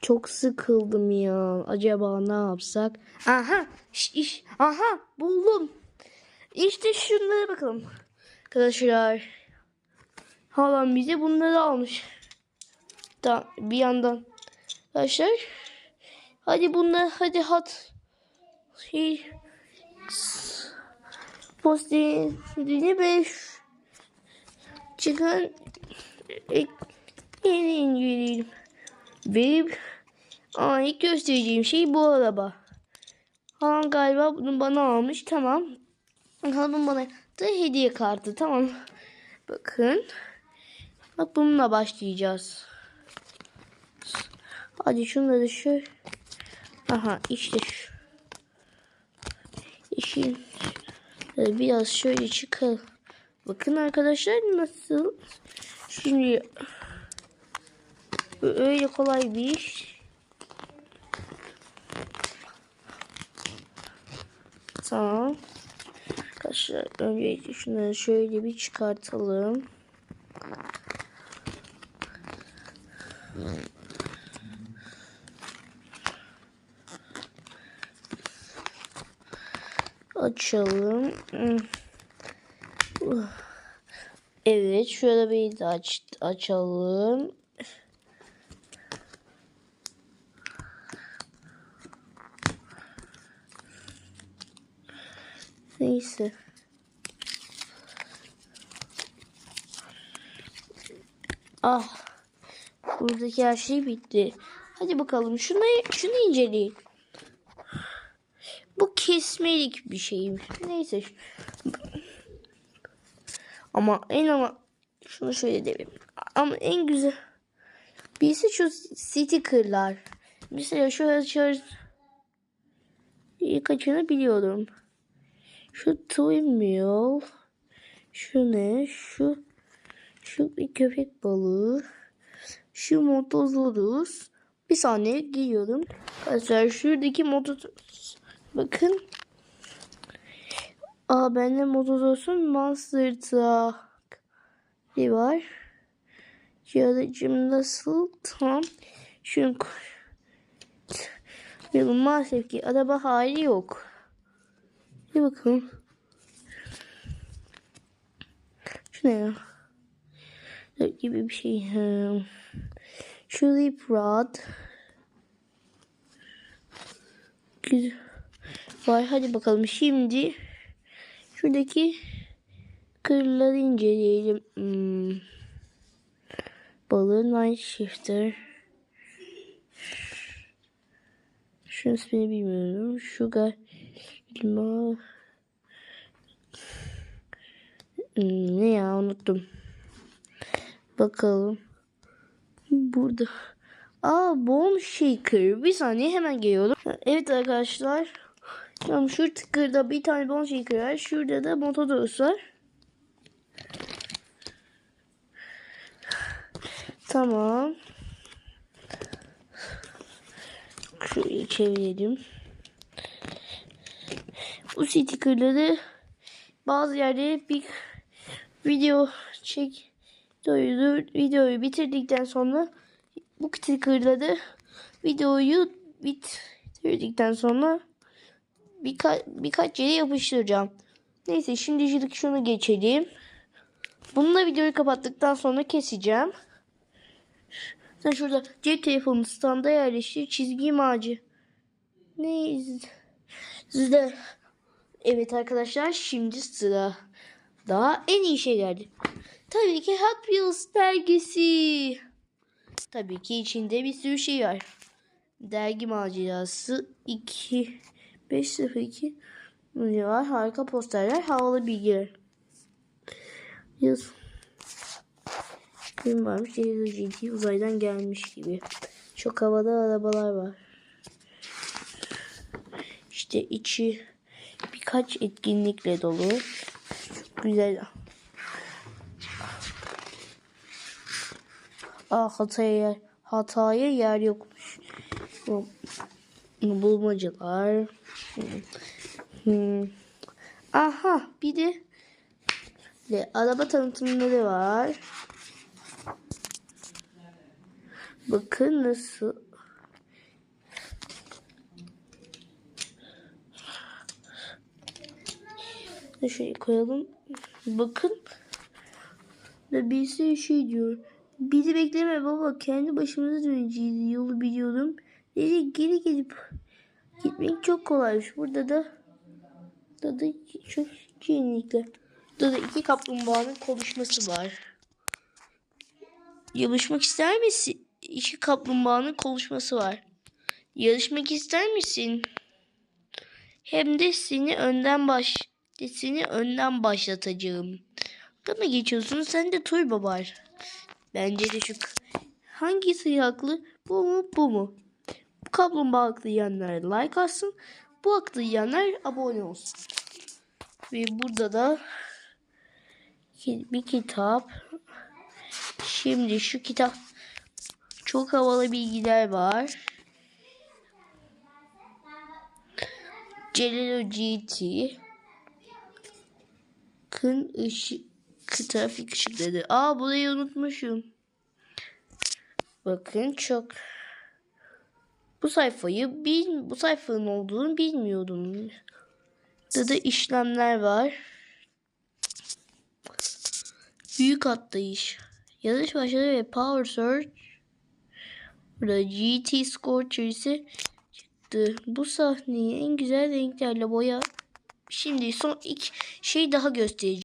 Çok sıkıldım ya. Acaba ne yapsak? Aha, iş, iş. Aha, buldum. İşte şunlara bakalım. Arkadaşlar. Halam bize bunları almış. Da bir yandan. Arkadaşlar. Hadi bunları hadi hat. Şey. Postini 5 çıkan ek, yeni inceleyelim. Ve Aa, ilk göstereceğim şey bu araba. Halam galiba bunu bana almış. Tamam. Halamın bana da hediye kartı. Tamam. Bakın. Bak bununla başlayacağız. Hadi şunları şöyle. Aha işte şu. İşin biraz şöyle çıkar. Bakın arkadaşlar nasıl. Şimdi öyle kolay bir iş. Tamam. Arkadaşlar öncelikle şunları şöyle bir çıkartalım. Açalım. Evet, şöyle bir de aç, açalım. Neyse. Ah. Buradaki her şey bitti. Hadi bakalım şunu şunu inceleyin. Bu kesmelik bir şeymiş. Neyse. Ama en ama şunu şöyle derim. Ama en güzel birisi şu stickerlar. Mesela şu açar kaçını biliyorum. Şu Twin Şu ne? Şu şu bir köpek balığı. Şu motozorus. Bir saniye giyiyorum. Arkadaşlar şuradaki motozorus. Bakın. Aa bende motozorus'un Monster Truck. Ne var? Yarıcım nasıl? Tam. Benim maalesef ki araba hali yok. Bir bakalım. Şu ne ya? gibi bir şey. Chili Prod. Güzel. Vay hadi bakalım şimdi şuradaki kırları inceleyelim. Hmm. Balığın Night Shifter. Şunun ismini bilmiyorum. Sugar Lima. Hmm, ne ya unuttum. Bakalım. Burada. Aa Bone Shaker. Bir saniye hemen geliyorum. Evet arkadaşlar. Tamam şu tıkırda bir tane Bone Shaker var. Şurada da Motodos var. Tamam. Şöyle çevirelim. Bu stickerları bazı yerde bir video çek videoyu, videoyu bitirdikten sonra bu stickerları videoyu bitirdikten sonra birka birkaç yere yapıştıracağım. Neyse şimdi şunu geçelim. Bununla videoyu kapattıktan sonra keseceğim. Sen şurada cep telefonu standa yerleştir. Çizgi ağacı. Ne? Sizde. Evet arkadaşlar şimdi sıra. Daha en iyi şey geldi. Tabii ki Hot Wheels dergisi. Tabii ki içinde bir sürü şey var. Dergi macerası 2 502 var. Harika posterler, havalı bilgiler. Yaz. Kim varmış? GT uzaydan gelmiş gibi. Çok havada arabalar var. İşte içi birkaç etkinlikle dolu. Çok güzel. Aa hataya yer, hataya yer yokmuş. Bulmacalar. Hmm. Aha bir de ve araba tanıtımları var. Bakın nasıl Şunu şöyle koyalım. Bakın. Ve birisi şey diyor. Bizi bekleme baba. Kendi başımıza döneceğiz. Yolu biliyorum. Dedi geri gelip gitmek çok kolaymış. Burada da burada da çok yenilikler. Burada da iki kaplumbağanın konuşması var. Yarışmak ister misin? İki kaplumbağanın konuşması var. Yarışmak ister misin? Hem de seni önden baş de seni önden başlatacağım. Kana geçiyorsun sen de turbo var. Bence de şu hangisi haklı? Bu mu bu mu? Bu kaplumbağa haklı diyenler like atsın. Bu haklı diyenler abone olsun. Ve burada da bir kitap. Şimdi şu kitap çok havalı bilgiler var. Celilo GT Kın ışık trafik ışıkları. Aa burayı unutmuşum. Bakın çok bu sayfayı bil, bu sayfanın olduğunu bilmiyordum. Burada da işlemler var. Büyük atlayış. Yarış başladı ve Power Surge. Burada GT Scorcher çıktı. Bu sahneyi en güzel renklerle boya. Şimdi son iki şey daha göstereceğim.